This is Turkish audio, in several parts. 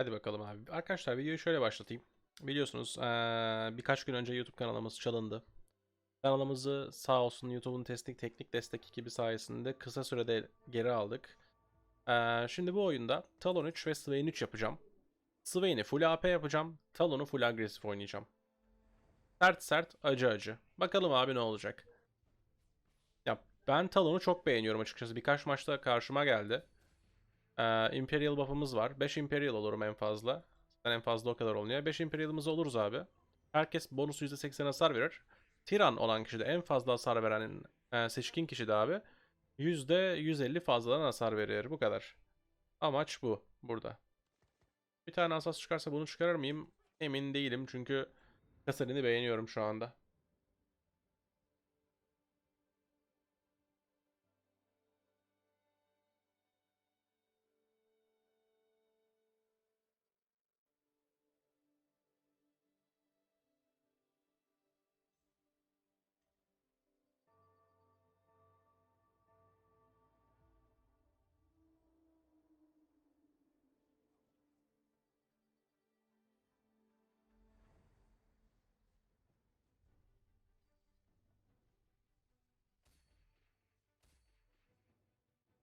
Hadi bakalım abi. Arkadaşlar videoyu şöyle başlatayım. Biliyorsunuz birkaç gün önce YouTube kanalımız çalındı. Kanalımızı sağ olsun YouTube'un teknik teknik destek ekibi sayesinde kısa sürede geri aldık. Şimdi bu oyunda Talon 3 ve Swain 3 yapacağım. Swain'i full AP yapacağım. Talon'u full agresif oynayacağım. Sert sert, acı acı. Bakalım abi ne olacak. Ya ben Talon'u çok beğeniyorum açıkçası. Birkaç maçta karşıma geldi. Ee, Imperial buff'ımız var. 5 Imperial olurum en fazla. Zaten en fazla o kadar oluyor. 5 Imperial'ımız oluruz abi. Herkes bonus %80 hasar verir. Tiran olan kişi de en fazla hasar veren e, seçkin kişi de abi %150 fazladan hasar verir. Bu kadar. Amaç bu burada. Bir tane asas çıkarsa bunu çıkarır mıyım? Emin değilim çünkü Kasarin'i beğeniyorum şu anda.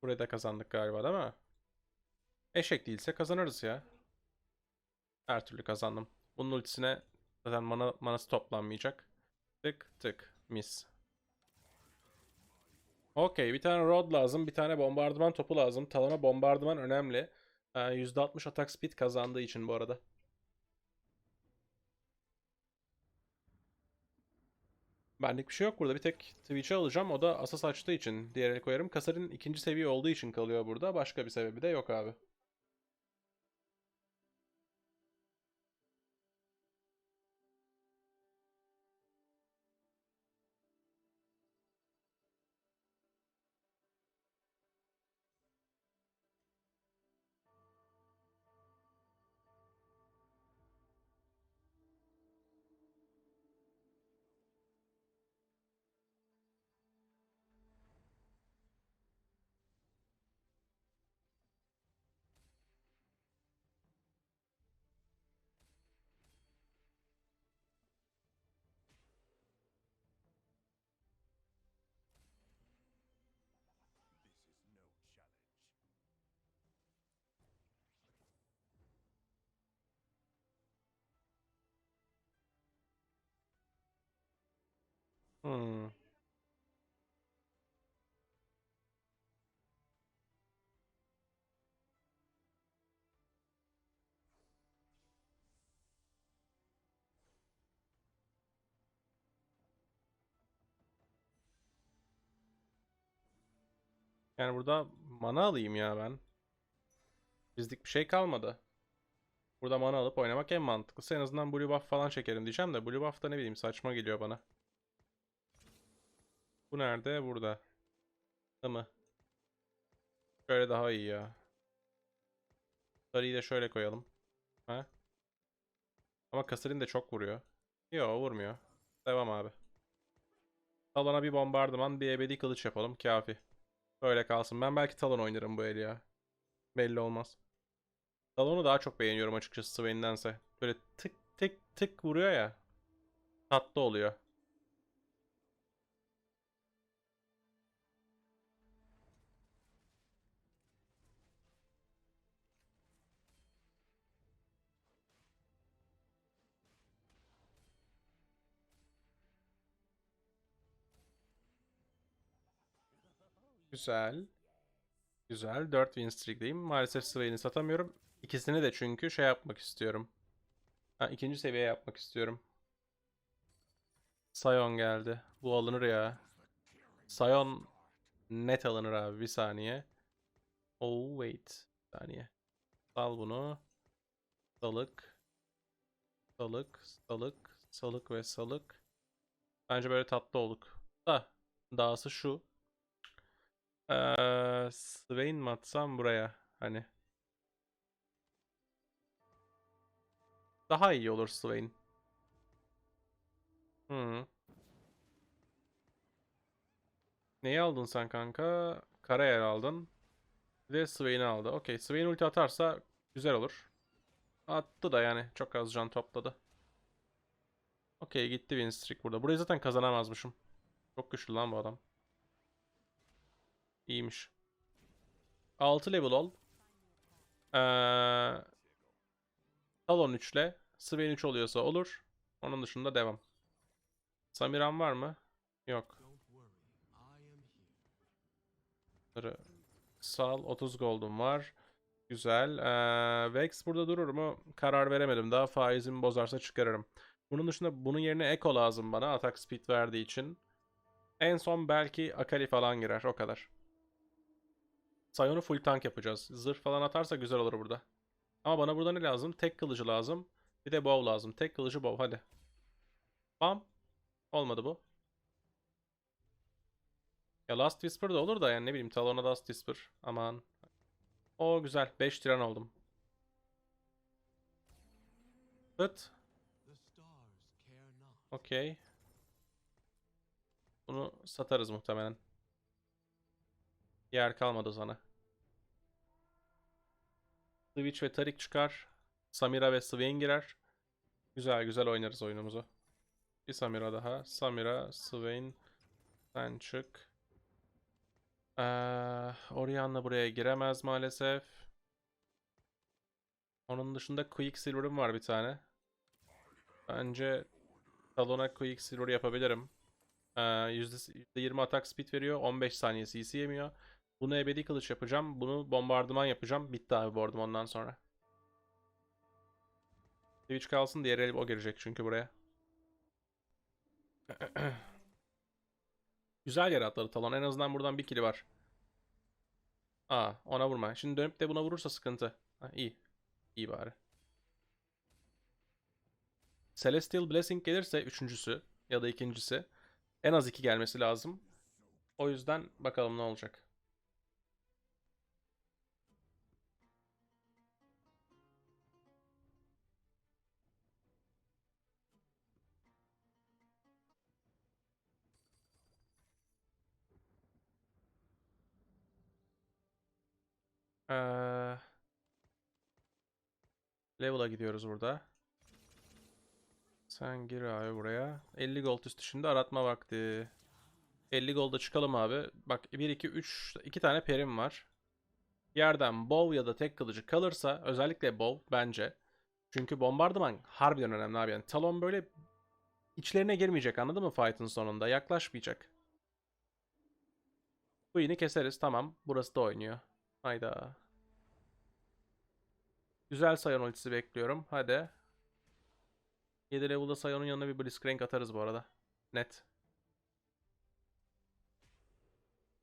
Burayı da kazandık galiba değil mi? Eşek değilse kazanırız ya. Her türlü kazandım. Bunun ultisine zaten mana, manası toplanmayacak. Tık tık mis. Okey bir tane rod lazım. Bir tane bombardıman topu lazım. Talona bombardıman önemli. Ee, %60 atak speed kazandığı için bu arada. Benlik bir şey yok burada. Bir tek Twitch'e alacağım. O da asas açtığı için diğerine koyarım. Kasar'ın ikinci seviye olduğu için kalıyor burada. Başka bir sebebi de yok abi. Hmm. Yani burada mana alayım ya ben. Bizlik bir şey kalmadı. Burada mana alıp oynamak en mantıklısı. En azından blue buff falan çekerim diyeceğim de blue buff da ne bileyim saçma geliyor bana. Bu nerede? Burada. Mi? Şöyle daha iyi ya. Sarıyı da şöyle koyalım. Ha? Ama Kasır'ın de çok vuruyor. Yo vurmuyor. Devam abi. Talon'a bir bombardıman, bir ebedi kılıç yapalım. Kafi. Böyle kalsın. Ben belki Talon oynarım bu el ya. Belli olmaz. Talon'u daha çok beğeniyorum açıkçası Swain'dense. Böyle tık tık tık vuruyor ya. Tatlı oluyor. Güzel. Güzel. 4 win streak'teyim. Maalesef Swain'i satamıyorum. İkisini de çünkü şey yapmak istiyorum. Ha, ikinci seviye yapmak istiyorum. Sion geldi. Bu alınır ya. Sion net alınır abi. Bir saniye. Oh wait. Bir saniye. Sal bunu. Salık. Salık. Salık. Salık ve salık. Bence böyle tatlı olduk. Da. Dahası şu. Eee Swain mi atsam buraya? Hani. Daha iyi olur Swain. Hı. Neyi aldın sen kanka? Karayer aldın. De Swain'i aldı. Okey. Swain ulti atarsa güzel olur. attı da yani. Çok az can topladı. Okey gitti win burada. Burayı zaten kazanamazmışım. Çok güçlü lan bu adam. İyiymiş. 6 level ol. Ee, Talon 3 ile Swain 3 oluyorsa olur. Onun dışında devam. Samiran var mı? Yok. Sal 30 gold'um var. Güzel. Ee, Vex burada durur mu? Karar veremedim. Daha faizimi bozarsa çıkarırım. Bunun dışında bunun yerine Echo lazım bana. Atak speed verdiği için. En son belki Akali falan girer. O kadar. Sion'u full tank yapacağız. Zırh falan atarsa güzel olur burada. Ama bana burada ne lazım? Tek kılıcı lazım. Bir de bow lazım. Tek kılıcı bow. Hadi. Bam. Olmadı bu. Ya Last Whisper da olur da yani ne bileyim Talon'a Last Whisper. Aman. O güzel. 5 tiran oldum. Hıt. Okey. Bunu satarız muhtemelen. Yer kalmadı sana. Switch ve Tarik çıkar. Samira ve Swain girer. Güzel güzel oynarız oyunumuzu. Bir Samira daha. Samira, Swain. Sen çık. Ee, Orianna buraya giremez maalesef. Onun dışında Quicksilver'ım var bir tane. Bence Talon'a Quicksilver yapabilirim. Ee, %20 atak speed veriyor. 15 saniye CC yemiyor. Bunu ebedi kılıç yapacağım. Bunu bombardıman yapacağım. Bitti abi board'um ondan sonra. Twitch kalsın diğer el o girecek çünkü buraya. Güzel yer atladı Talon. En azından buradan bir kili var. Aa ona vurma. Şimdi dönüp de buna vurursa sıkıntı. Ha, iyi. İyi bari. Celestial Blessing gelirse üçüncüsü ya da ikincisi en az iki gelmesi lazım. O yüzden bakalım ne olacak. Ee, level'a gidiyoruz burada. Sen gir abi buraya. 50 gold üstü şimdi aratma vakti. 50 golda çıkalım abi. Bak 1, 2, 3, 2 tane perim var. Yerden bow ya da tek kılıcı kalırsa özellikle bow bence. Çünkü bombardıman harbiden önemli abi. Yani Talon böyle içlerine girmeyecek anladın mı fight'ın sonunda? Yaklaşmayacak. Bu yine keseriz tamam. Burası da oynuyor. Hayda. Güzel Sion ultisi bekliyorum. Hadi. 7 level'da Sion'un yanına bir Blitzcrank atarız bu arada. Net.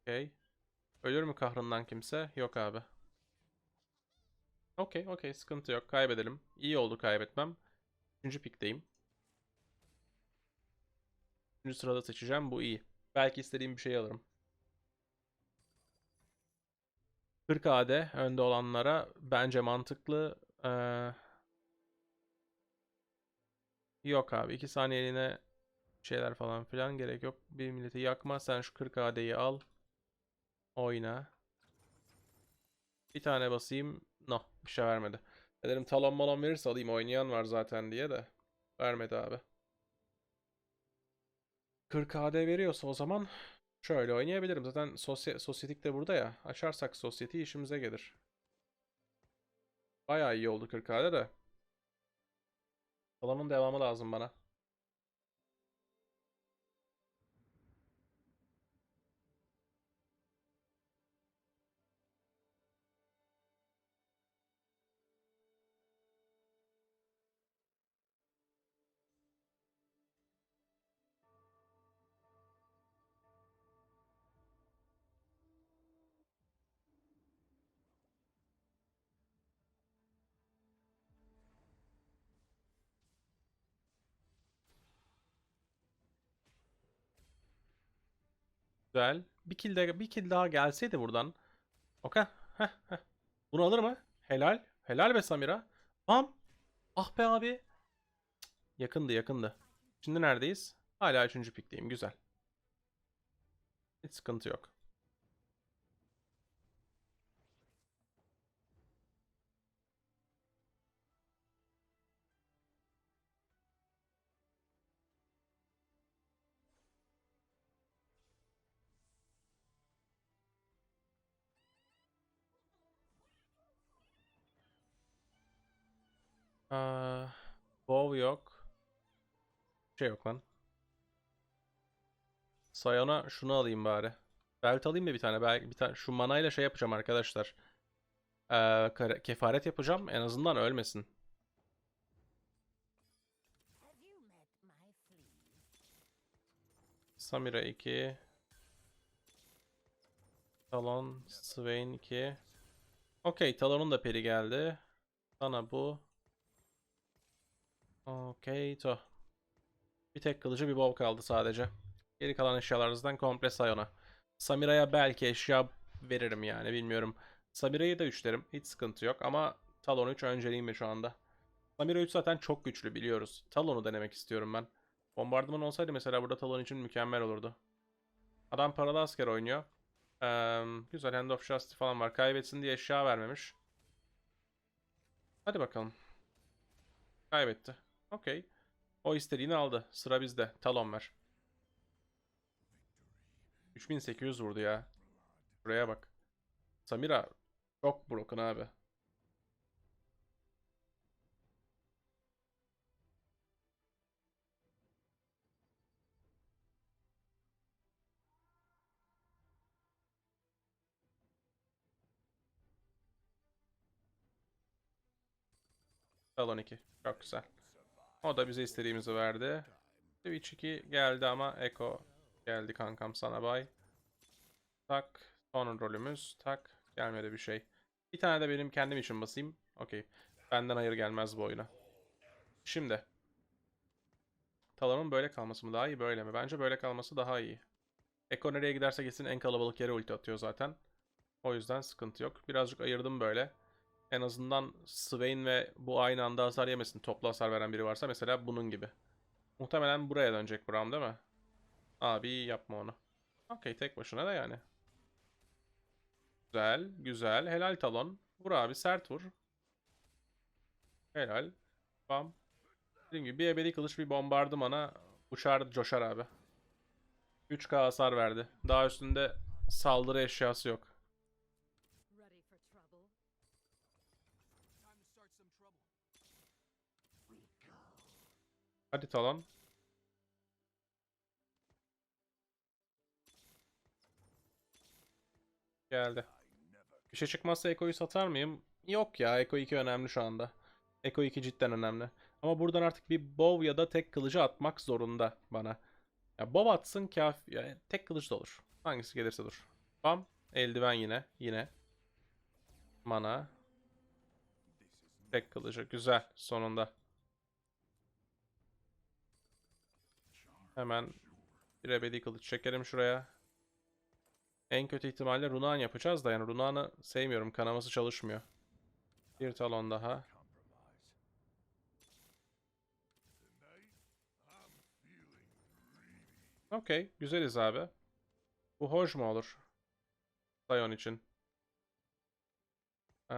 Okey. Ölür mü kahrından kimse? Yok abi. Okey, okey. Sıkıntı yok. Kaybedelim. İyi oldu kaybetmem. Üçüncü pikteyim. Üçüncü sırada seçeceğim. Bu iyi. Belki istediğim bir şey alırım. 40 AD önde olanlara bence mantıklı. Ee, yok abi 2 saniyeliğine şeyler falan filan gerek yok. Bir milleti yakma. Sen şu 40 AD'yi al. Oyna. Bir tane basayım. No. Bir şey vermedi. Dedim talon malon verirse alayım. Oynayan var zaten diye de. Vermedi abi. 40 AD veriyorsa o zaman Şöyle oynayabilirim. Zaten sosye sosyetik de burada ya. Açarsak sosyeti işimize gelir. Bayağı iyi oldu 40K'da da. Salonun devamı lazım bana. Güzel. Bir kill, de, bir kill daha gelseydi buradan. Okey. Bunu alır mı? Helal. Helal be Samira. Bam. Ah be abi. Yakındı yakındı. Şimdi neredeyiz? Hala 3. pikteyim. Güzel. Hiç sıkıntı yok. Aa, bow yok. Şey yok lan. Sayona şunu alayım bari. Belt alayım da bir tane. Belki bir tane şu manayla şey yapacağım arkadaşlar. Ee, kefaret yapacağım. En azından ölmesin. Samira 2. Talon, Swain 2. Okey, Talon'un da peri geldi. Sana bu. Okey, to. Bir tek kılıcı bir bow kaldı sadece. Geri kalan eşyalarınızdan komple Sayon'a. Samira'ya belki eşya veririm yani bilmiyorum. Samira'yı da 3 derim. Hiç sıkıntı yok ama Talon 3 önceliğim mi şu anda? Samira 3 zaten çok güçlü biliyoruz. Talon'u denemek istiyorum ben. Bombardıman olsaydı mesela burada Talon için mükemmel olurdu. Adam paralı asker oynuyor. Eee, güzel Hand of Justice falan var. Kaybetsin diye eşya vermemiş. Hadi bakalım. Kaybetti. Okey. O istediğini aldı. Sıra bizde. Talon ver. 3800 vurdu ya. Buraya bak. Samira çok broken abi. Talon 2. Çok güzel. O da bize istediğimizi verdi. Switch 2 geldi ama Echo geldi kankam sana bay. Tak. Son rolümüz. Tak. Gelmedi bir şey. Bir tane de benim kendim için basayım. Okey. Benden hayır gelmez bu oyuna. Şimdi. Talon'un böyle kalması mı daha iyi böyle mi? Bence böyle kalması daha iyi. Echo nereye giderse gitsin en kalabalık yere ulti atıyor zaten. O yüzden sıkıntı yok. Birazcık ayırdım böyle. En azından Swain ve bu aynı anda hasar yemesin. Toplu hasar veren biri varsa mesela bunun gibi. Muhtemelen buraya dönecek Braum değil mi? Abi yapma onu. Okey tek başına da yani. Güzel, güzel. Helal talon. Vur abi sert vur. Helal. Bam. Dediğim gibi bir ebedi kılıç bir bombardımana uçar coşar abi. 3k hasar verdi. Daha üstünde saldırı eşyası yok. Hadi talon. Geldi. Bir şey çıkmazsa Eko'yu satar mıyım? Yok ya Eko 2 önemli şu anda. Eko 2 cidden önemli. Ama buradan artık bir bow ya da tek kılıcı atmak zorunda bana. Ya bow atsın kafi. Ya, tek kılıç da olur. Hangisi gelirse dur. Bam. Eldiven yine. Yine. Mana. Tek kılıcı. Güzel. Sonunda. Hemen bir ebedi kılıç çekelim şuraya. En kötü ihtimalle Runan yapacağız da yani Runan'ı sevmiyorum. Kanaması çalışmıyor. Bir talon daha. Okey. Güzeliz abi. Bu hoş mu olur? Sion için. Ee,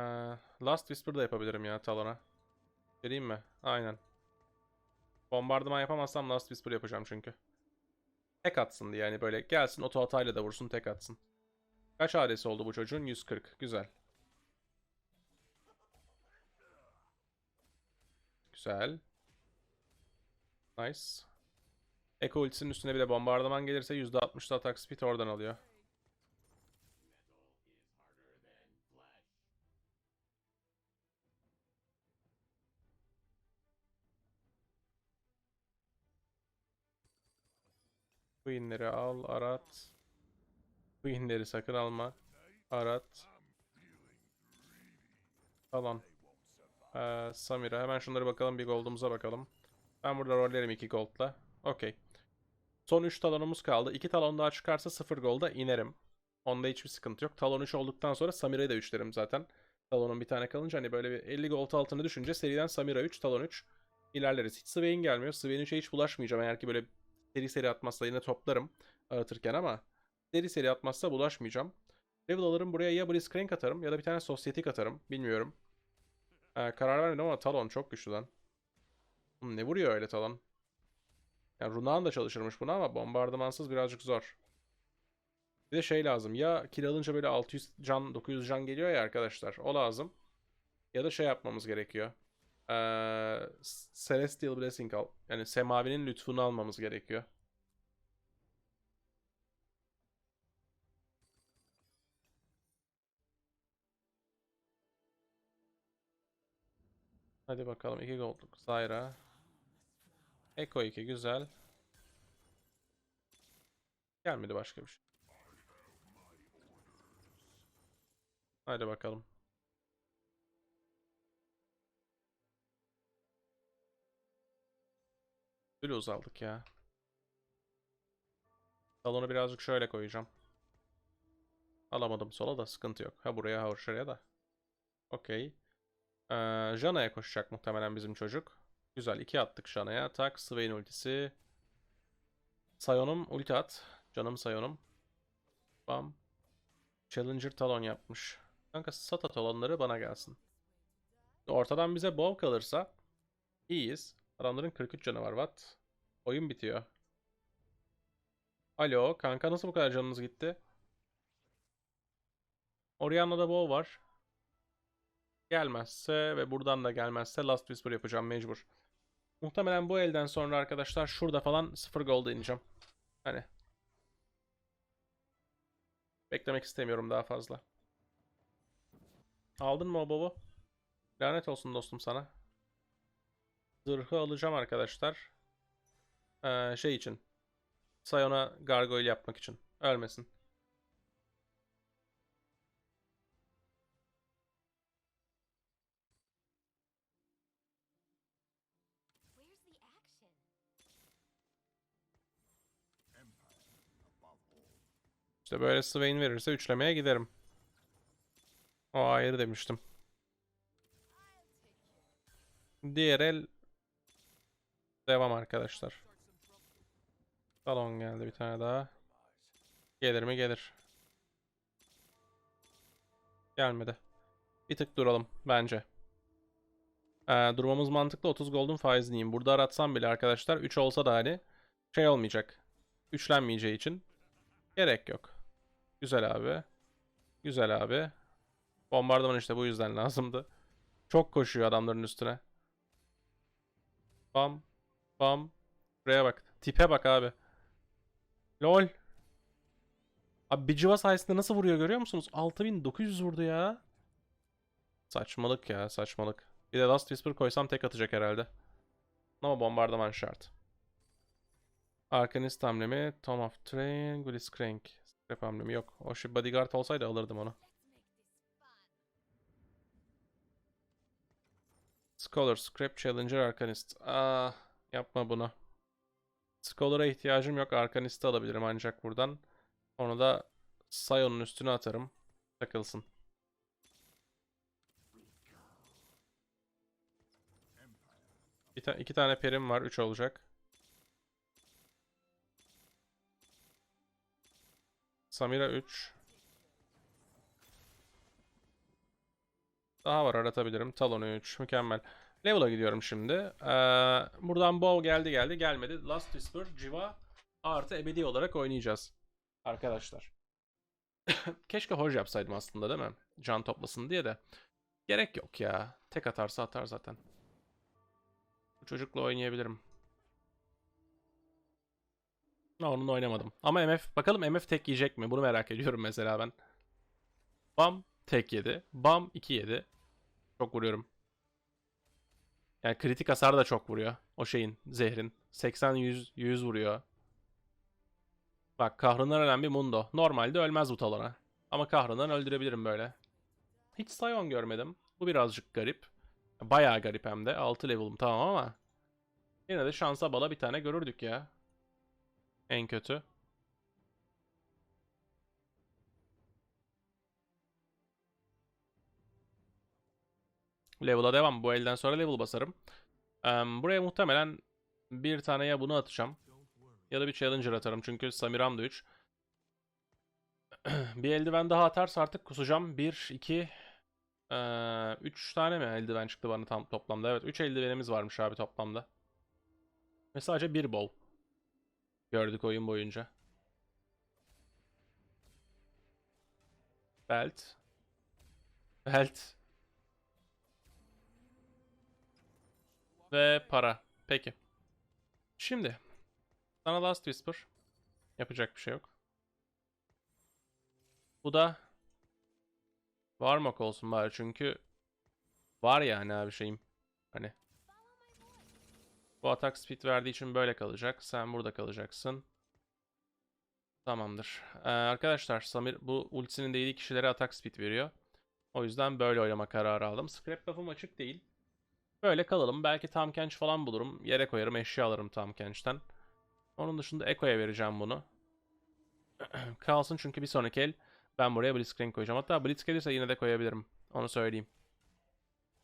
Last Whisper da yapabilirim ya talona. Vereyim mi? Aynen. Bombardıman yapamazsam Last Whisper yapacağım çünkü. Tek atsın diye yani böyle gelsin oto hatayla da vursun tek atsın. Kaç AD'si oldu bu çocuğun? 140. Güzel. Güzel. Nice. Echo ultisinin üstüne bile bombardıman gelirse %60'da atak speed oradan alıyor. Queen'leri al, arat. Queen'leri sakın alma. Arat. Falan. Ee, Samira. Hemen şunları bakalım. Bir gold'umuza bakalım. Ben burada rollerim 2 gold'la. Okey. Son 3 talonumuz kaldı. 2 talon daha çıkarsa 0 golda inerim. Onda hiçbir sıkıntı yok. Talon 3 olduktan sonra Samira'yı da 3 derim zaten. Talon'un bir tane kalınca hani böyle bir 50 gold altını düşünce seriden Samira 3, Talon 3 ilerleriz. Hiç Swain gelmiyor. Swain 3'e hiç bulaşmayacağım. Eğer ki böyle seri seri atmazsa yine toplarım aratırken ama seri seri atmazsa bulaşmayacağım. Level alırım buraya ya Blitzcrank atarım ya da bir tane Sosyetik atarım. Bilmiyorum. Ee, karar vermedim ama Talon çok güçlü lan. Hmm, ne vuruyor öyle Talon? Yani Runan da çalışırmış buna ama bombardımansız birazcık zor. Bir de şey lazım. Ya kill alınca böyle 600 can 900 can geliyor ya arkadaşlar. O lazım. Ya da şey yapmamız gerekiyor. Ee, Celestial Blessing al. Yani semavinin lütfunu almamız gerekiyor. Hadi bakalım 2 gold'luk Zyra. Echo 2 güzel. Gelmedi başka bir şey. Hadi bakalım. Blues aldık ya. Salonu birazcık şöyle koyacağım. Alamadım sola da sıkıntı yok. Ha buraya ha şuraya da. Okey. Ee, Jana'ya koşacak muhtemelen bizim çocuk. Güzel. iki attık Jana'ya. Tak. Swain ultisi. Sayon'um ulti at. Canım Sayon'um. Bam. Challenger talon yapmış. Kanka sata talonları bana gelsin. Ortadan bize bow kalırsa iyiyiz. Adamların 43 canı var. Oyun bitiyor. Alo kanka nasıl bu kadar canınız gitti? Orianna'da bow var. Gelmezse ve buradan da gelmezse Last Whisper yapacağım mecbur. Muhtemelen bu elden sonra arkadaşlar şurada falan 0 gold'a ineceğim. Hani. Beklemek istemiyorum daha fazla. Aldın mı o baba? Lanet olsun dostum sana. Zırhı alacağım arkadaşlar. Ee, şey için. Sayon'a gargoyle yapmak için. Ölmesin. İşte böyle Swain verirse üçlemeye giderim. O ayrı demiştim. Diğer el devam arkadaşlar. Balon geldi bir tane daha. Gelir mi gelir. Gelmedi. Bir tık duralım bence. Ee, durmamız mantıklı 30 gold'un faizliyim. Burada aratsam bile arkadaşlar 3 olsa da hani şey olmayacak. Üçlenmeyeceği için gerek yok. Güzel abi. Güzel abi. Bombardıman işte bu yüzden lazımdı. Çok koşuyor adamların üstüne. Bam. Bam. Buraya bak. Tipe bak abi. Lol. Abi bir civa sayesinde nasıl vuruyor görüyor musunuz? 6900 vurdu ya. Saçmalık ya saçmalık. Bir de Last Whisper koysam tek atacak herhalde. Ama bombardıman şart. Arkanist hamlemi, Tom of Train, Blitzcrank. Scrap hamlemi yok. O şu bodyguard olsaydı alırdım onu. Scholar, Scrap Challenger, Arcanist. Ah, yapma bunu. Scholar'a ihtiyacım yok. Arcanist'i alabilirim ancak buradan. Onu da Sion'un üstüne atarım. Takılsın. Bir ta iki tane perim var. Üç olacak. Samira 3. Daha var aratabilirim. Talon 3. Mükemmel. Level'a gidiyorum şimdi. Ee, buradan Bow geldi geldi gelmedi. Last Whisper, Civa artı ebedi olarak oynayacağız. Arkadaşlar. Keşke hoj yapsaydım aslında değil mi? Can toplasın diye de. Gerek yok ya. Tek atarsa atar zaten. Bu çocukla oynayabilirim. Ha, onunla oynamadım. Ama MF bakalım MF tek yiyecek mi? Bunu merak ediyorum mesela ben. Bam tek yedi. Bam 2 yedi. Çok vuruyorum. Yani kritik hasar da çok vuruyor. O şeyin, zehrin. 80 100 100 vuruyor. Bak kahrından ölen bir Mundo. Normalde ölmez bu talona. Ama kahrından öldürebilirim böyle. Hiç Sion görmedim. Bu birazcık garip. Bayağı garip hem de. 6 level'ım tamam ama. Yine de şansa bala bir tane görürdük ya. En kötü. Level'a devam. Bu elden sonra level basarım. Em, buraya muhtemelen bir tane ya bunu atacağım. Ya da bir challenger atarım. Çünkü Samiram da 3. bir eldiven daha atarsa artık kusacağım. 1, 2, 3 tane mi eldiven çıktı bana tam toplamda? Evet 3 eldivenimiz varmış abi toplamda. Ve sadece bir bol. Gördük oyun boyunca. Belt. Belt. Ve para. Peki. Şimdi sana Last Whisper. Yapacak bir şey yok. Bu da Varmak olsun bari çünkü var yani abi şeyim. Hani bu atak speed verdiği için böyle kalacak. Sen burada kalacaksın. Tamamdır. Ee, arkadaşlar Samir bu ultisinin değdiği kişilere atak speed veriyor. O yüzden böyle oynama kararı aldım. Scrap buff'ım açık değil. Böyle kalalım. Belki tam kenç falan bulurum. Yere koyarım, eşya alırım tam kençten. Onun dışında Eko'ya vereceğim bunu. Kalsın çünkü bir sonraki el ben buraya Blitzcrank koyacağım. Hatta Blitz gelirse yine de koyabilirim. Onu söyleyeyim.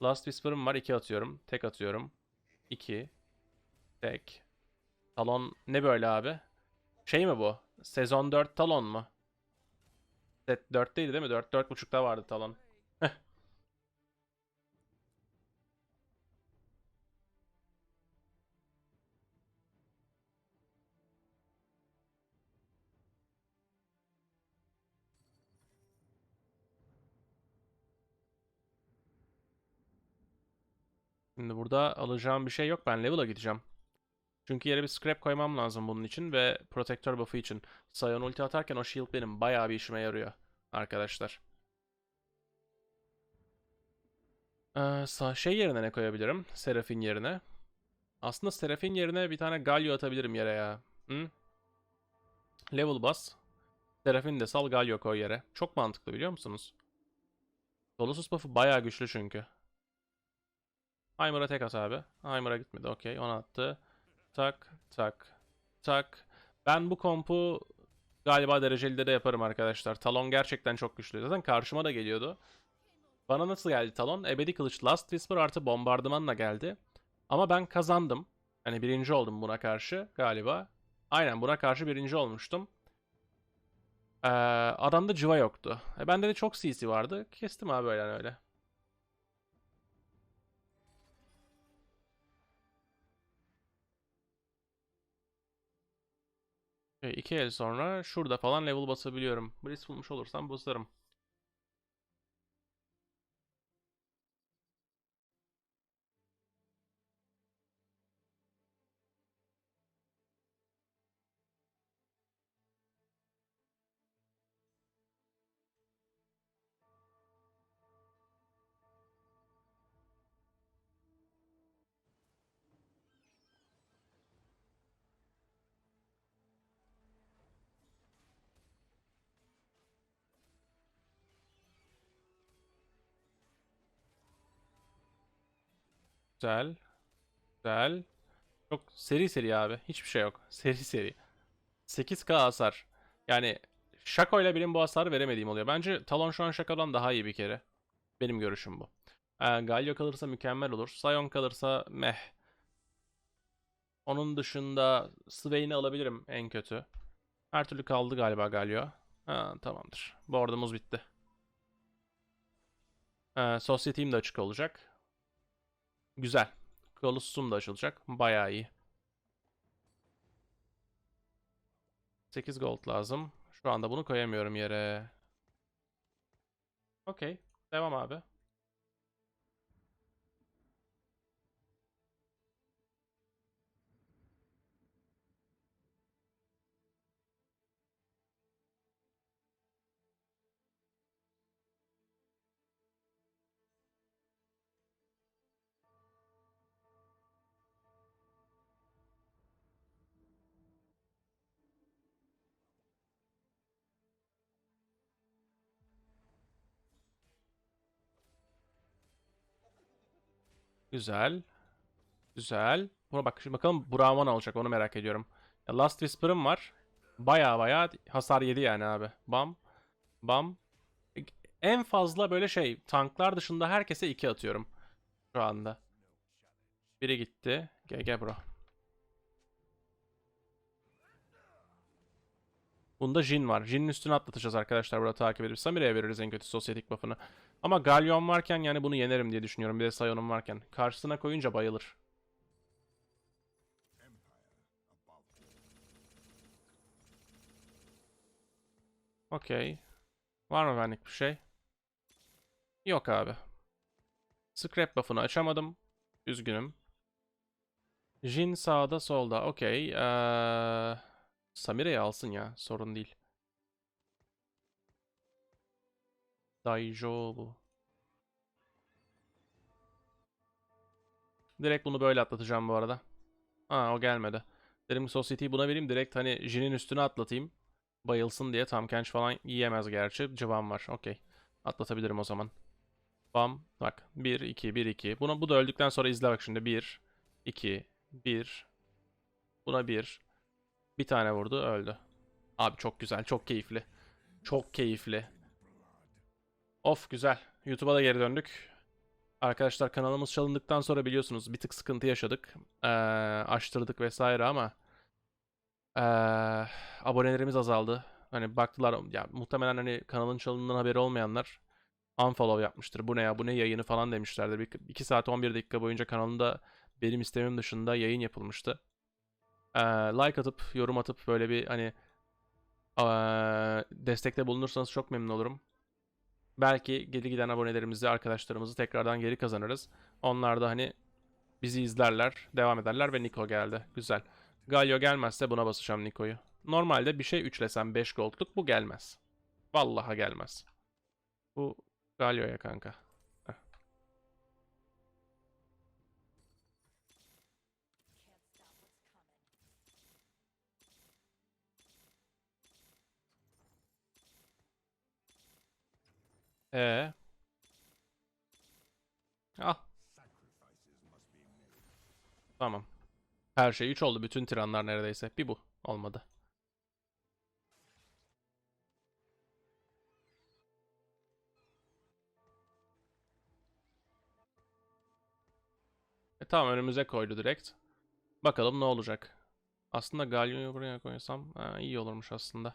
Last Whisper'ım var. 2 atıyorum. Tek atıyorum. 2. Tek. Talon ne böyle abi? Şey mi bu? Sezon 4 talon mu? Set 4'teydi değil mi? 4 4.5'ta vardı talon. Şimdi burada alacağım bir şey yok. Ben level'a gideceğim. Çünkü yere bir scrap koymam lazım bunun için ve protektör buff'ı için. Sion ulti atarken o shield benim bayağı bir işime yarıyor arkadaşlar. Ee, şey yerine ne koyabilirim? Seraphine yerine. Aslında Seraphine yerine bir tane Galio atabilirim yere ya. Hı? Level bas. Seraphine de sal Galio koy yere. Çok mantıklı biliyor musunuz? Colossus buff'ı bayağı güçlü çünkü. Heimer'a tek at abi. Heimer'a gitmedi. Okey. Onu attı. Tak tak tak. Ben bu kompu galiba dereceli de yaparım arkadaşlar. Talon gerçekten çok güçlü. Zaten karşıma da geliyordu. Bana nasıl geldi Talon? Ebedi Kılıç Last Whisper artı bombardımanla geldi. Ama ben kazandım. Hani birinci oldum buna karşı galiba. Aynen buna karşı birinci olmuştum. Ee, adamda cıva yoktu. E, bende de çok CC vardı. Kestim abi öyle öyle. Okay, iki el sonra şurada falan level basabiliyorum. Bliss bulmuş olursam basarım. Güzel. Güzel. Çok seri seri abi. Hiçbir şey yok. Seri seri. 8k hasar. Yani Shaco ile benim bu hasarı veremediğim oluyor. Bence Talon şu an Shaco'dan daha iyi bir kere. Benim görüşüm bu. Ee, Galio kalırsa mükemmel olur. Sion kalırsa meh. Onun dışında Swain'i alabilirim en kötü. Her türlü kaldı galiba Galio. Ha, tamamdır. Board'umuz bitti. Ee, Society'm de açık olacak. Güzel. Colossus'um da açılacak. Bayağı iyi. 8 gold lazım. Şu anda bunu koyamıyorum yere. Okey. Devam abi. Güzel. Güzel. Buna bak şimdi bakalım Brahman olacak onu merak ediyorum. Last Whisper'ım var. Baya baya hasar yedi yani abi. Bam. Bam. En fazla böyle şey tanklar dışında herkese 2 atıyorum. Şu anda. Biri gitti. GG bro. Bunda Jin var. Jin'in üstüne atlatacağız arkadaşlar burada takip edip. Samire'ye veririz en kötü sosyetik buff'ını. Ama Galyon varken yani bunu yenerim diye düşünüyorum. Bir de Sion'um varken. Karşısına koyunca bayılır. Okey. Var mı benlik bir şey? Yok abi. Scrap buff'ını açamadım. Üzgünüm. Jin sağda solda. Okey. Ee, Samire'yi alsın ya. Sorun değil. Daijoubu. Direkt bunu böyle atlatacağım bu arada. Aa o gelmedi. Dedim Society'yi buna vereyim. Direkt hani Jin'in üstüne atlatayım. Bayılsın diye. Tam Kench falan yiyemez gerçi. Cıvam var. Okey. Atlatabilirim o zaman. Bam. Bak. 1, 2, 1, 2. Bunu, bu da öldükten sonra izle bak şimdi. 1, 2, 1. Buna 1. Bir tane vurdu. Öldü. Abi çok güzel. Çok keyifli. Çok keyifli. Of güzel. YouTube'a da geri döndük. Arkadaşlar kanalımız çalındıktan sonra biliyorsunuz bir tık sıkıntı yaşadık. Ee, açtırdık vesaire ama ee, abonelerimiz azaldı. Hani baktılar ya muhtemelen hani kanalın çalındığından haberi olmayanlar unfollow yapmıştır. Bu ne ya bu ne yayını falan demişlerdir. Bir, 2 saat 11 dakika boyunca kanalımda benim istemem dışında yayın yapılmıştı. Ee, like atıp yorum atıp böyle bir hani ee, destekte bulunursanız çok memnun olurum. Belki geri giden abonelerimizi, arkadaşlarımızı tekrardan geri kazanırız. Onlar da hani bizi izlerler, devam ederler ve Niko geldi. Güzel. Galio gelmezse buna basacağım Niko'yu. Normalde bir şey üçlesem 5 goldluk bu gelmez. Vallaha gelmez. Bu Galio'ya kanka. Ee. Al. Tamam. Her şey 3 oldu. Bütün tiranlar neredeyse. Bir bu. Olmadı. E tamam önümüze koydu direkt. Bakalım ne olacak. Aslında Galio'yu buraya koysam ha, iyi olurmuş aslında.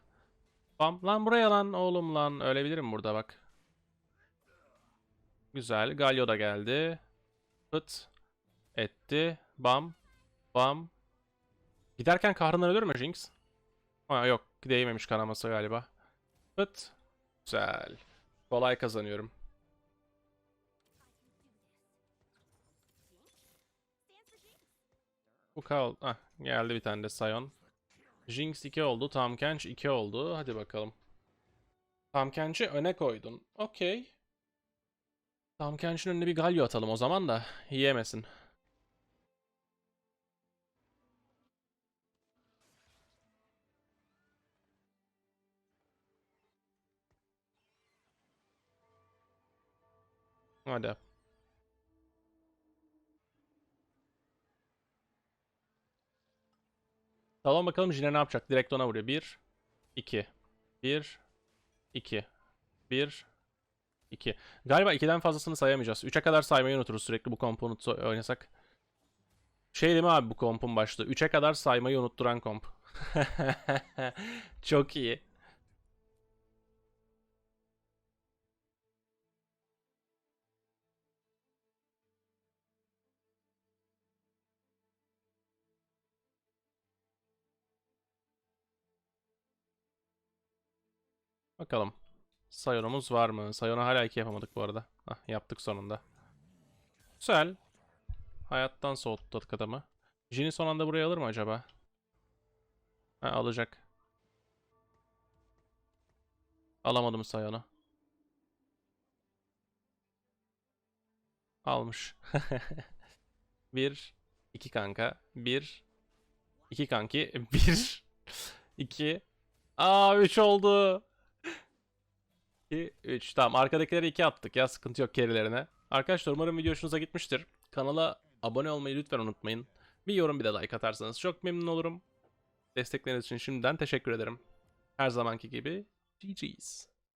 Bam lan buraya lan oğlum lan. Ölebilirim burada bak. Güzel. Galio da geldi. Pıt. Etti. Bam. Bam. Giderken kahrından ölür mü Jinx? Ha yok. Değmemiş kanaması galiba. Pıt. Güzel. Kolay kazanıyorum. Bu kal. Ah geldi bir tane de Sion. Jinx 2 oldu. Tam Kench 2 oldu. Hadi bakalım. Tam Kench'i öne koydun. Okey. Tam Kench'in önüne bir Galio atalım o zaman da yiyemesin. Hadi. Tamam bakalım Jine ne yapacak? Direkt ona vuruyor. 1 2 1 2 1 2 Galiba 2'den fazlasını sayamayacağız. 3'e kadar saymayı unuturuz sürekli bu kompu unut- oynasak. Şey değil mi abi bu kompun başlığı? 3'e kadar saymayı unutturan komp. Çok iyi. Bakalım. Sayonumuz var mı? Sayon'a hala 2 yapamadık bu arada. Hah, yaptık sonunda. Güzel. Hayattan soğuttuk adamı. Jin'i son anda buraya alır mı acaba? Ha, alacak. Alamadım Sayon'u. Almış. Bir, iki kanka. Bir, iki kanki. Bir, iki. Aa, üç oldu. 2, 3. Tamam arkadakileri 2 attık ya sıkıntı yok gerilerine. Arkadaşlar umarım video hoşunuza gitmiştir. Kanala abone olmayı lütfen unutmayın. Bir yorum bir de like atarsanız çok memnun olurum. Destekleriniz için şimdiden teşekkür ederim. Her zamanki gibi GG's.